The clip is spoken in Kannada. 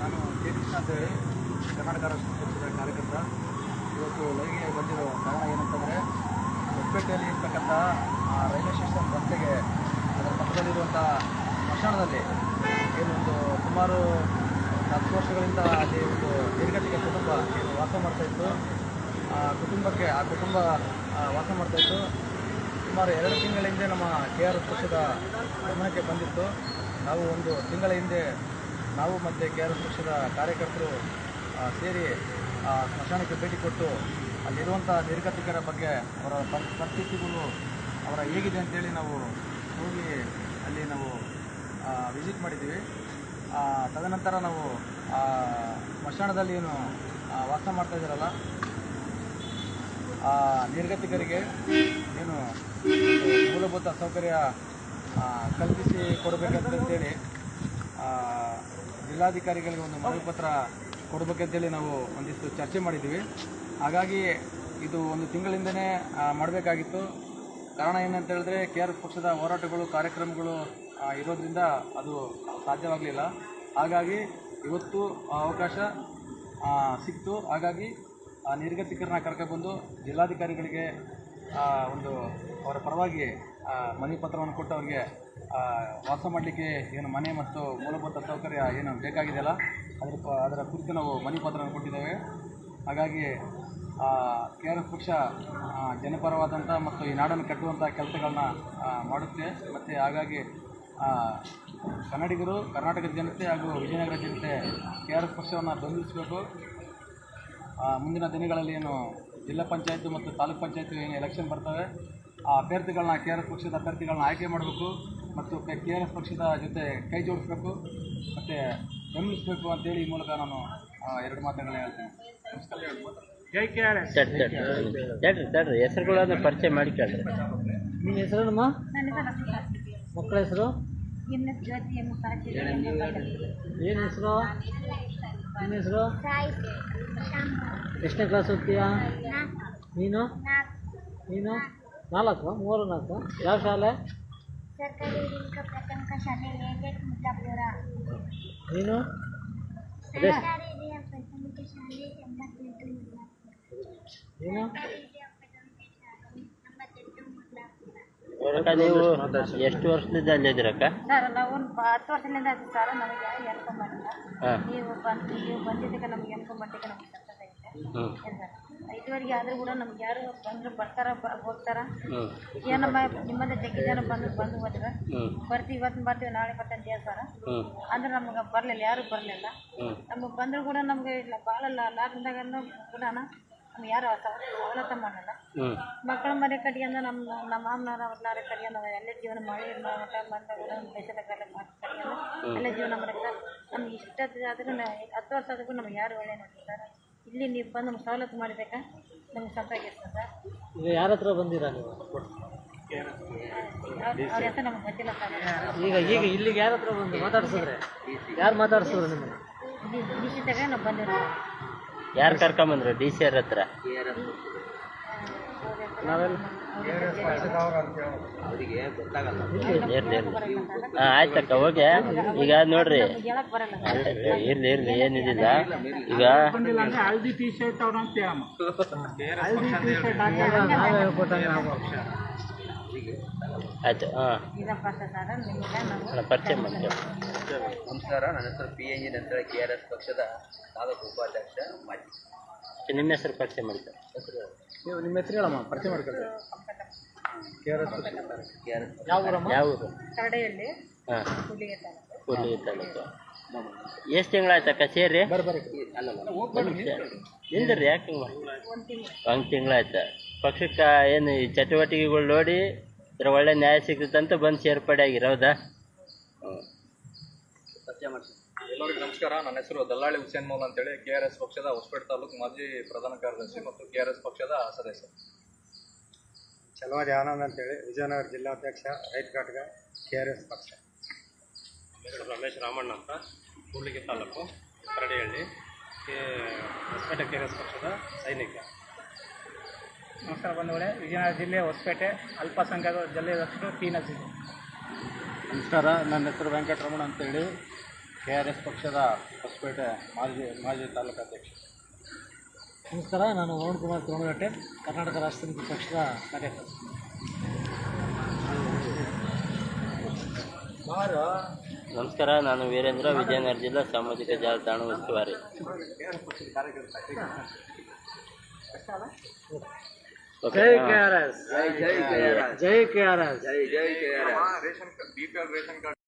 ನಾನು ಕೆ ಕೃಷ್ಣ ಅಂತೇಳಿ ಕರ್ನಾಟಕ ರಾಷ್ಟ್ರ ಪಕ್ಷದ ಕಾರ್ಯಕರ್ತ. ಇವತ್ತು ಲೈವ್ಗೆ ಬಂದಿರೋ ಕಾರಣ ಏನಂತಂದರೆ, ಹೊಸಪೇಟೆಯಲ್ಲಿ ಇರ್ತಕ್ಕಂಥ ಆ ರೈಲ್ವೆ ಸ್ಟೇಷನ್ ರಸ್ತೆಗೆ ಅದರ ಪಕ್ಕದಲ್ಲಿರುವಂಥ ಸ್ಮಶಾನದಲ್ಲಿ ಏನೊಂದು ಸುಮಾರು ಹತ್ತು ವರ್ಷಗಳಿಂದ ಅಲ್ಲಿ ಒಂದು ನಿರ್ಗತಿಕ ಕುಟುಂಬ ಏನು ವಾಸ ಮಾಡ್ತಾಯಿತ್ತು ಆ ಕುಟುಂಬಕ್ಕೆ, ಆ ಕುಟುಂಬ ವಾಸ ಮಾಡ್ತಾ ಇತ್ತು. ಸುಮಾರು ಎರಡು ತಿಂಗಳ ಹಿಂದೆ ನಮ್ಮ ಕೆ ಆರ್ ಎಸ್ ಪಕ್ಷದ ಗಮನಕ್ಕೆ ಬಂದಿತ್ತು. ನಾವು ಒಂದು ತಿಂಗಳ ಹಿಂದೆ ನಾವು ಮತ್ತು ಕೆ ಆರ್ ಎಸ್ ಪಕ್ಷದ ಕಾರ್ಯಕರ್ತರು ಸೇರಿ ಸ್ಮಶಾನಕ್ಕೆ ಭೇಟಿ ಕೊಟ್ಟು ಅಲ್ಲಿರುವಂಥ ನಿರ್ಗತಿಕರ ಬಗ್ಗೆ ಅವರ ಪರ್- ಪರಿಸ್ಥಿತಿಗಳು ಅವರ ಹೇಗಿದೆ ಅಂತೇಳಿ ನಾವು ಹೋಗಿ ಅಲ್ಲಿ ನಾವು ವಿಸಿಟ್ ಮಾಡಿದ್ದೀವಿ. ತದನಂತರ ನಾವು ಸ್ಮಶಾನದಲ್ಲಿ ಏನು ವಾಸ ಮಾಡ್ತಾ ಇದ್ದಾರಲ್ಲ, ಆ, ನಿರ್ಗತಿಕರಿಗೆ ಏನು ಮೂಲಭೂತ ಸೌಕರ್ಯ ಕಲ್ಪಿಸಿ ಕೊಡಬೇಕಂತೇಳಿ ಜಿಲ್ಲಾಧಿಕಾರಿಗಳಿಗೆ ಒಂದು ಮನವಿ ಪತ್ರ ಕೊಡಬೇಕಂತೇಳಿ ನಾವು ಒಂದಿಷ್ಟು ಚರ್ಚೆ ಮಾಡಿದ್ದೀವಿ. ಹಾಗಾಗಿ ಇದು ಒಂದು ತಿಂಗಳಿಂದನೇ ಮಾಡಬೇಕಾಗಿತ್ತು. ಕಾರಣ ಏನಂತ ಹೇಳಿದ್ರೆ, ಕೆ ಆರ್ ಪಕ್ಷದ ಹೋರಾಟಗಳು, ಕಾರ್ಯಕ್ರಮಗಳು ಇರೋದ್ರಿಂದ ಅದು ಸಾಧ್ಯವಾಗಲಿಲ್ಲ. ಹಾಗಾಗಿ ಇವತ್ತು ಅವಕಾಶ ಸಿಕ್ತು. ಹಾಗಾಗಿ ನಿರ್ಗತಿಕರನ್ನ ಕರ್ಕೊಂಡ್ಬಂದು ಜಿಲ್ಲಾಧಿಕಾರಿಗಳಿಗೆ ಒಂದು ಅವರ ಪರವಾಗಿ ಮನವಿ ಪತ್ರವನ್ನು ಕೊಟ್ಟು ಅವರಿಗೆ ವಾಸ ಮಾಡಲಿಕ್ಕೆ ಏನು ಮನೆ ಮತ್ತು ಮೂಲಭೂತ ಸೌಕರ್ಯ ಏನು ಬೇಕಾಗಿದೆಯಲ್ಲ? ಅದರ ಅದರ ಕುರಿತು ನಾವು ಮನೆ ಪತ್ರವನ್ನು ಕೊಟ್ಟಿದ್ದೇವೆ. ಹಾಗಾಗಿ ಕೆ ಆರ್ ಎಸ್ ಪಕ್ಷ ಜನಪರವಾದಂಥ ಮತ್ತು ಈ ನಾಡನ್ನು ಕಟ್ಟುವಂಥ ಕೆಲಸಗಳನ್ನ ಮಾಡುತ್ತೆ. ಮತ್ತು ಹಾಗಾಗಿ ಕನ್ನಡಿಗರು, ಕರ್ನಾಟಕದ ಜನತೆ ಹಾಗೂ ವಿಜಯನಗರ ಜನತೆ ಕೆ ಆರ್ ಎಸ್ ಪಕ್ಷವನ್ನು ಬೆಂಬಲಿಸಬೇಕು. ಮುಂದಿನ ದಿನಗಳಲ್ಲಿ ಏನು ಜಿಲ್ಲಾ ಪಂಚಾಯತ್ ಮತ್ತು ತಾಲೂಕು ಪಂಚಾಯತ್ ಏನು ಎಲೆಕ್ಷನ್ ಬರ್ತವೆ. ಆ, ಅಭ್ಯರ್ಥಿಗಳನ್ನ, ಕೆ ಆರ್ ಎಸ್ ಪಕ್ಷದ ಅಭ್ಯರ್ಥಿಗಳನ್ನ ಆಯ್ಕೆ ಮಾಡಬೇಕು. ಮತ್ತು ಕೆ ಆರ್ ಎಸ್ ಪಕ್ಷದ ಜೊತೆ ಕೈ ಜೋಡಿಸ್ಬೇಕು ಮತ್ತು ಬೆಂಬಲಿಸಬೇಕು ಅಂತೇಳಿ ಈ ಮೂಲಕ ನಾನು ಎರಡು ಮಾತುಗಳನ್ನ ಹೇಳ್ತೇನೆ. ಜೈ ಕೆ ಆರ್ ಎಸ್. ತಡ್ರಿ ತಡ್ರಿ ಹೆಸರುಗಳನ್ನು ಹೆಸರುಗಳನ್ನ ಪರಿಚಯ ಮಾಡಿಕೊಳ್ಳ್ರಿ ನಿಮ್ಮ ಹೆಸರೇನಮ್ಮ ಹೆಸರು ಮಕ್ಕಳ ಹೆಸರು? ಏನು ಹೆಸರು? ನಿಮ್ಮ ಹೆಸರು? ಎಷ್ಟನೇ ಕ್ಲಾಸ್ ಓದ್ತೀಯಾ? ನೀನು? ನೀನು? ನಾಲ್ಕು ಮೂರು ನಾಲ್ಕು. ಯಾವ ಶಾಲೆ? ಸರ್ಕಾರಿ ಹಿರಿಯ ಪ್ರಾಥಮಿಕ ಶಾಲೆ ಏಜೆಟ್ ಮುದ್ದಾಪುರ ನೀನು ಸರ್ಕಾರಿ ಹಿರಿಯ ಪ್ರಾಥಮಿಕ ಶಾಲೆ ಎಂಬತ್ತೆಂಟು ಮುದ್ದಾಪುರ ನೀನು ಸರ್ಕಾರಿ ಹಿರಿಯ ಪ್ರಾಥಮಿಕ ಶಾಲೆ ಎಂಬತ್ತೆಂಟು ಮುದ್ದಾಪುರ ಅಕ್ಕ ನೀವು ಎಷ್ಟು ವರ್ಷದಿಂದ ಅಲ್ಲಿದ್ದೀರಕ್ಕ ಸರ್ ನಾವು ಒಂದು ಹತ್ತು ವರ್ಷದಿಂದ ಅದು ಸರ್ ನಮಗೆ ಮಾಡಿಲ್ಲ ನೀವು ಬಂದು ನೀವು ಬಂದಿದ್ದಕ್ಕೆ ನಮ್ಗೆ ಎನ್ಕಮ್ ಮಾಡಲಿಕ್ಕೆ ನಮ್ಗೆ ಐತೆ ಹ್ಞೂ ಸರ್ ಇದುವರೆಗೆ ಆದ್ರೂ ಕೂಡ ನಮ್ಗೆ ಯಾರು ಬಂದ್ರು ಬರ್ತಾರ ಹೋಗ್ತಾರ. ಏನಮ್ಮ ನಿಮ್ಮದ ಜಗ್ಗಿ ಜನ ಬಂದು ಬಂದು ಹೋದ್ರ ಬರ್ತೀವಿ ಇವತ್ತು ಬರ್ತೀವಿ ನಾಳೆ ಬರ್ತೀವಿ ದೇವಸ್ಥಾನ ಅಂದ್ರೆ ನಮ್ಗೆ ಬರಲಿಲ್ಲ ಯಾರು ಬರಲಿಲ್ಲ. ನಮಗೆ ಬಂದರೂ ಕೂಡ ನಮಗೆ ಇಲ್ಲ ಭಾಳ ಲಾಭದಾಗ ಕೂಡ ನಮ್ಗೆ ಯಾರು ಸವ- ಸವಲತ್ತು ಮಾಡಲ್ಲ ಮಕ್ಕಳ ಮನೆ ಕಟ್ಕೊಂಡು ನಮ್ಮ ನಮ್ಮ ಮಾಮನವ್ರ ಅವ್ರನ್ನಾರ ಕಟ್ಕೊಂಡು ಎಲ್ಲ ಜೀವನ ಮಾಡಿ ಮಠ ಬಂದ ಕೂಡ ಕಾಲ ಕಟ್ಕೊಂಡು ಎಲ್ಲ ಜೀವನ ಮಾಡಿದ್ರೆ ನಮ್ಗೆ ಇಷ್ಟ ಆದ್ರೂ ಹತ್ತು ವರ್ಷ ಆದ್ರೂ ನಮ್ಗೆ ಯಾರು ಒಳ್ಳೆ ಸರ್ ಇಲ್ಲಿ ನೀವು ಬಂದು ನಮ್ಗೆ ಸವಲತ್ತು ಮಾಡಬೇಕಾ? ನಮ್ಗೆ ಸಂತೋಷ ಸರ್ ಈಗ ಯಾರ ಹತ್ರ ಬಂದಿರಾ ನೀವು? ಅವ್ರ ಅವ್ರ ಹೆಸರು ನಮ್ಗೆ ಗೊತ್ತಿಲ್ಲ ಸರ್. ಈಗ ಈಗ ಇಲ್ಲಿಗೆ ಯಾರ ಹತ್ರ ಬಂದು ಮಾತಾಡ್ಸಿದ್ರೆ? ಯಾರು ಮಾತಾಡ್ಸಿದ್ರು ನಿಮ್ಮನ್ನು? ನಿಶ್ಚಿತಾಗ ನಾವು ಯಾರು ಕರ್ಕೊಂಬಂದ್ರು ಡಿ ಸಿ ಆರ್ ಹತ್ರ? ನಾವೆಲ್ಲ ಹಾಂ ಆಯ್ತಕ್ಕ ಹೋಗಿ. ಈಗ ನೋಡ್ರಿ. ಇರ್ಲಿ ಇರ್ಲಿ ಏನಿದಿಲ್ಲ ಈಗ ಹಲ್ದಿ ಟೀ ಶರ್ಟ್ ಆಯ್ತು ಹಾಂ. ಪರಿಚಯ ಮಾಡ್ತೇವೆ ನಮಸ್ಕಾರ ನನ್ನ ಹೆಸರು ಪಿ ಎನ್ ಜಿ ನಂತರ ಕೆ ಆರ್ ಎಸ್ ಪಕ್ಷದ ತಾಲೂಕು ಉಪಾಧ್ಯಕ್ಷ ಮಾಜಿ. ನಿಮ್ಮ ಹೆಸರು ಪರಿಚಯ ಮಾಡ್ತೇವೆ ನೀವು ನಿಮ್ಮ ಹೆಸರು ಹೇಳಮ್ಮ ಪರಿಚಯ ಮಾಡ್ಕೊಳ್ರಿ. K R S K R S ಯಾವ ಊರಮ್ಮ? ಯಾವ ಊರು? ಕರಡೆಯಲ್ಲಿ ಹಾಂ. ಹುಲಿಗೆ ತಾಲೂಕು. ಕೂಡ್ಲಿಗಿ ತಾಲೂಕು. ಎಷ್ಟು ತಿಂಗಳಾಯ್ತಕ್ಕ ಸೇರಿ? ನಿಂದ್ರಿ ಯಾಕೆ ಹಿಂಗೆ ಒಂದು ತಿಂಗಳು. ಒಂದು ತಿಂಗಳಾಯ್ತು. ಪಕ್ಷಕ್ಕೆ ಏನು ಈ ಚಟುವಟಿಕೆಗಳು ನೋಡಿ ಇದ್ರ ಒಳ್ಳೆ ನ್ಯಾಯ ಸಿಗುತ್ತಂತ ಬಂದು ಸೇರ್ಪಡೆ ಆಗಿರೋದಾ ಹೌದಾ ಹ್ಞೂ ಎಲ್ಲರಿಗೂ ನಮಸ್ಕಾರ. ನನ್ನ ಹೆಸರು ದಲ್ಲಾಳಿ ಹುಸೇನ್ ಮೌಲ್ ಅಂತೇಳಿ ಕೆ ಆರ್ ಎಸ್ ಪಕ್ಷದ ಹೊಸಪೇಟೆ ತಾಲೂಕು ಮಾಜಿ ಪ್ರಧಾನ ಕಾರ್ಯದರ್ಶಿ ಮತ್ತು ಕೆ ಆರ್ ಎಸ್ ಪಕ್ಷದ ಸದಸ್ಯ ಚಲವಾದಿ ಆನಂದ್ ಅಂತೇಳಿ ವಿಜಯನಗರ ಜಿಲ್ಲಾಧ್ಯಕ್ಷ ರೈತ ಘಟಕ ಕೆ ಆರ್ ಎಸ್ ಪಕ್ಷ. ಹೆಸರು ರಮೇಶ್ ರಾಮಣ್ಣ ಅಂತ. Kudligi taluk Karadihalli K Hosapete K R S ಪಕ್ಷದ ಸೈನಿಕ. ನಮಸ್ಕಾರ ಬಂಧುಗಳೇ ವಿಜಯನಗರ ಜಿಲ್ಲೆ ಹೊಸಪೇಟೆ ಅಲ್ಪಸಂಖ್ಯಾತ ಜಿಲ್ಲೆಯಷ್ಟು ಪಿ ನಸೀರ್. ನಮಸ್ಕಾರ ನನ್ನ ಹೆಸರು ವೆಂಕಟರಮಣ ಅಂತೇಳಿ. ಕೆ ಆರ್ ಎಸ್ ಪಕ್ಷದ ಹೊಸಪೇಟೆ ಮಾಜಿ ಮಾಜಿ ತಾಲೂಕು ಅಧ್ಯಕ್ಷ. ನಮಸ್ಕಾರ ನಾನು ವರುಣ್ ಕುಮಾರ್ ತೋಮಗಟ್ಟೆ ಕರ್ನಾಟಕ ರಾಷ್ಟ್ರ ಸಮಿತಿ ಪಕ್ಷದ ಕಾರ್ಯಕರ್ತ. ನಮಸ್ಕಾರ ನಾನು ವೀರೇಂದ್ರ ವಿಜಯನಗರ ಜಿಲ್ಲಾ ಸಾಮಾಜಿಕ ಜಾಲತಾಣ ಉಸ್ತುವಾರಿ. ಜೈ ಕೆ ಆರ್ ಎಸ್. ಜೈ ಕೆ ಆರ್ ಎಸ್. ಜೈ ಕೆ ಆರ್ ಎಸ್. ಜೈ ಜೈ ಕೆ ಆರ್ ಎಸ್.